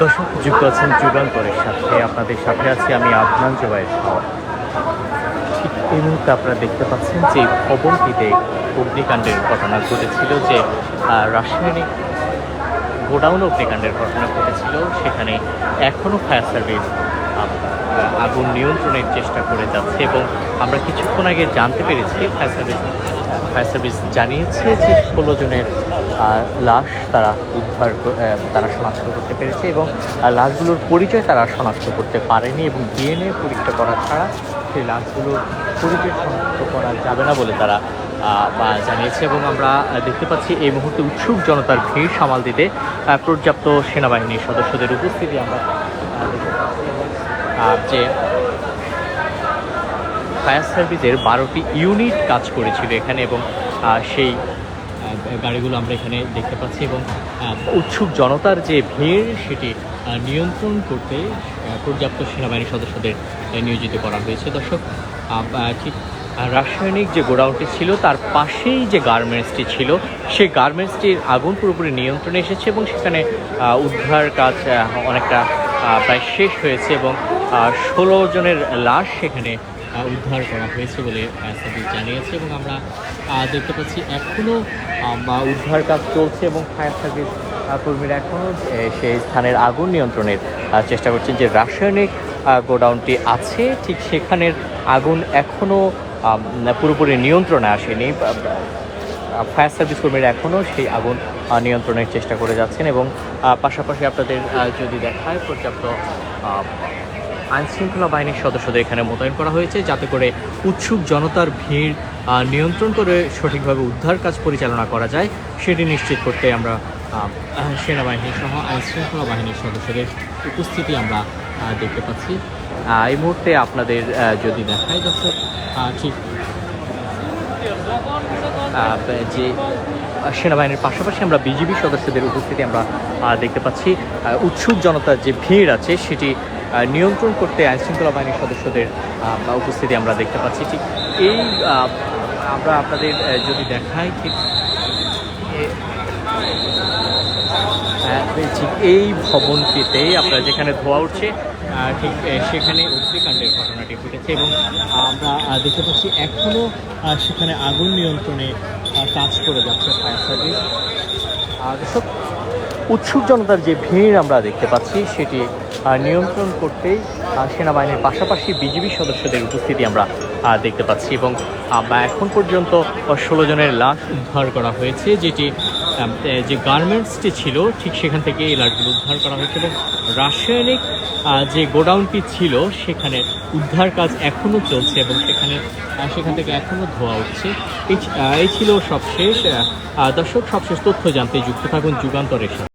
দর্শক যুক্ত আছেন যুগান্তরের সাথে আপনাদের সাথে আছি আমি আদনান জোবাইর ঠিক এই মুহূর্তে আপনারা দেখতে পাচ্ছেন যে ভবনটিতে অগ্নিকাণ্ডের ঘটনা ঘটেছিল যে রাসায়নিক গোডাউন অগ্নিকাণ্ডের ঘটনা ঘটেছিল। সেখানে এখনও ফায়ার সার্ভিস আগুন নিয়ন্ত্রণের চেষ্টা করে যাচ্ছে এবং আমরা কিছুক্ষণ আগে জানতে পেরেছি ফায়ার সার্ভিস ফায়ার সার্ভিস জানিয়েছে যে ষোলো জনের লাশ তারা উদ্ধার তারা শনাক্ত করতে পেরেছে এবং লাশগুলোর পরিচয় তারা শনাক্ত করতে পারেনি এবং ডিএনএ পরীক্ষা করা ছাড়া সেই লাশগুলোর পরিচয় শনাক্ত করা যাবে না বলে তারা বা জানিয়েছে এবং আমরা দেখতে পাচ্ছি এই মুহূর্তে উৎসুক জনতার ভিড় সামাল দিতে পর্যাপ্ত সেনাবাহিনীর সদস্যদের উপস্থিতি আমরা যে ফায়ার সার্ভিসের বারোটি ইউনিট কাজ করেছিল এখানে এবং সেই গাড়িগুলো আমরা এখানে দেখতে পাচ্ছি এবং উৎসুক জনতার যে ভিড় সেটি নিয়ন্ত্রণ করতে পর্যাপ্ত সেনাবাহিনী সদস্যদের নিয়োজিত করা হয়েছে। দর্শক ঠিক রাসায়নিক যে গোডাউনটি ছিল তার পাশেই যে গার্মেন্টসটি ছিল, সেই গার্মেন্টসটির আগুন পুরোপুরি নিয়ন্ত্রণে এসেছে এবং সেখানে উদ্ধার কাজ অনেকটা প্রায় শেষ হয়েছে এবং ষোলো জনের লাশ সেখানে উদ্ধার করা হয়েছে বলে সার্ভিস জানিয়েছে এবং আমরা দেখতে পাচ্ছি এখনও উদ্ধার কাজ চলছে এবং ফায়ার সার্ভিস কর্মীরা এখনও সেই স্থানের আগুন নিয়ন্ত্রণের চেষ্টা করছেন যে রাসায়নিক গোডাউনটি আছে, ঠিক সেখানের আগুন এখনও পুরোপুরি নিয়ন্ত্রণে আসেনি। ফায়ার সার্ভিস কর্মীরা এখনও সেই আগুন নিয়ন্ত্রণের চেষ্টা করে যাচ্ছেন এবং পাশাপাশি আপনাদের যদি দেখায় পর্যাপ্ত আহ, আইন শৃঙ্খলা বাহিনীর সদস্যদের এখানে মোতায়েন করা হয়েছে যাতে করে উৎসুক জনতার ভিড় নিয়ন্ত্রণ করে সঠিকভাবে উদ্ধার কাজ পরিচালনা করা যায় সেটি নিশ্চিত করতে আমরা সেনাবাহিনী সহ আইনশৃঙ্খলা বাহিনীর সদস্যদের উপস্থিতি আমরা দেখতে পাচ্ছি। এই মুহূর্তে আপনাদের যদি দেখায় দর্শক ঠিক যে সেনাবাহিনীর পাশাপাশি আমরা বিজিবি সদস্যদের উপস্থিতি আমরা দেখতে পাচ্ছি। উৎসুক জনতার যে ভিড় আছে সেটি নিয়ন্ত্রণ করতে আইনশৃঙ্খলা বাহিনীর সদস্যদের উপস্থিতি আমরা দেখতে পাচ্ছি। ঠিক এই আমরা আপনাদের যদি দেখাই, ঠিক ঠিক এই ভবনটিতে আপনারা যেখানে ধোয়া উঠছে ঠিক সেখানে অগ্নিকাণ্ডের ঘটনাটি ঘটেছে এবং আমরা দেখতে পাচ্ছি এখনও সেখানে আগুন নিয়ন্ত্রণে কাজ করে যাচ্ছে ফায়ার সার্ভিস। আর দর্শক উৎসুক জনতার যে ভিড় আমরা দেখতে পাচ্ছি, সেটি নিয়ন্ত্রণ করতেই সেনাবাহিনীর পাশাপাশি বিজিবি সদস্যদের উপস্থিতি আমরা দেখতে পাচ্ছি এবং এখন পর্যন্ত ষোলো জনের লাশ উদ্ধার করা হয়েছে, যেটি যে গার্মেন্টসটি ছিল, ঠিক সেখান থেকে এই লাশগুলো উদ্ধার করা হয়েছে এবং রাসায়নিক যে গোডাউনটি ছিল, সেখানে উদ্ধার কাজ এখনও চলছে এবং সেখানে সেখান থেকে এখনও ধোয়া উঠছে। এই ছিল সবশেষ দর্শক, সবশেষ তথ্য জানতে যুক্ত থাকুন যুগান্তরের সাথে